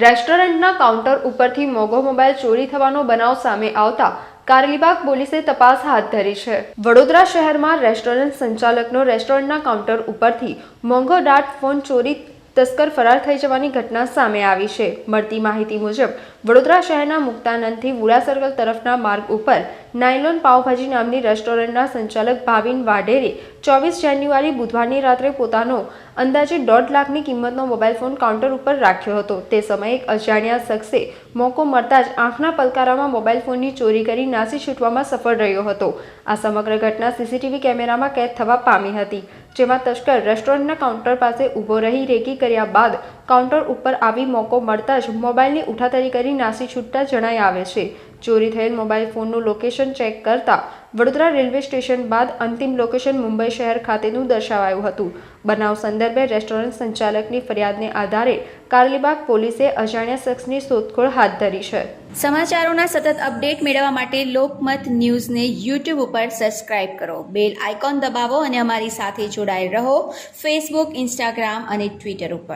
રેસ્ટોરન્ટના કાઉન્ટર ઉપરથી મોંઘો મોબાઈલ ચોરી થવાનો બનાવ સામે આવતા કારલીબાગ પોલીસે તપાસ હાથ ધરી છે. વડોદરા શહેરમાં રેસ્ટોરન્ટ સંચાલકનો રેસ્ટોરન્ટના કાઉન્ટર ઉપરથી મોંઘો ડાટ ફોન ચોરી તસ્કર ફરાર થઈ જવાની ઘટના સામે આવી છે. મળતી માહિતી મુજબ, વડોદરા શહેરના મુક્તાનંદથી વુડા સર્કલ તરફના માર્ગ ઉપર નાયલોન પાવભાજી નામની રેસ્ટોરન્ટના સંચાલક ભાવિન વાઢેરે ચોવીસ જાન્યુઆરી બુધવારની રાત્રે પોતાનો અંદાજે દોઢ લાખની કિંમતનો મોબાઈલ ફોન કાઉન્ટર ઉપર રાખ્યો હતો. તે સમયે એક અજાણ્યા શખ્સે મોકો મળતા જ આંખના પલકારામાં મોબાઈલ ફોનની ચોરી કરી નાસી છૂટવામાં સફળ રહ્યો હતો. આ સમગ્ર ઘટના સીસીટીવી કેમેરામાં કેદ થવા પામી હતી. જેમાં તસ્કર રેસ્ટોરન્ટના કાઉન્ટર પાસે ઊભો રહી રેકી કર્યા બાદ કાઉન્ટર ઉપર આવી મોકો મળતા જ મોબાઈલની ઉઠાતરી કરી નાસી છૂટતા જણાઈ આવે છે. ચોરી થયેલ મોબાઈલ ફોનનું લોકેશન ચેક કરતા વડોદરા રેલવે સ્ટેશન બાદ અંતિમ લોકેશન મુંબઈ શહેર ખાતેનું દર્શાવાયું હતું. બનાવ સંદર્ભે રેસ્ટોરન્ટ સંચાલકની ફરિયાદને આધારે કારલીબાગ પોલીસે અજાણ્યા શખ્સની શોધખોળ હાથ ધરી છે. સમાચારોના સતત અપડેટ મેળવવા માટે લોકમત ન્યૂઝને યુટ્યુબ ઉપર સબસ્ક્રાઇબ કરો. બેલ આઇકોન દબાવો અને અમારી સાથે જોડાયેલ રહો. ફેસબુક ઇન્સ્ટાગ્રામ અને ટ્વિટર ઉપર.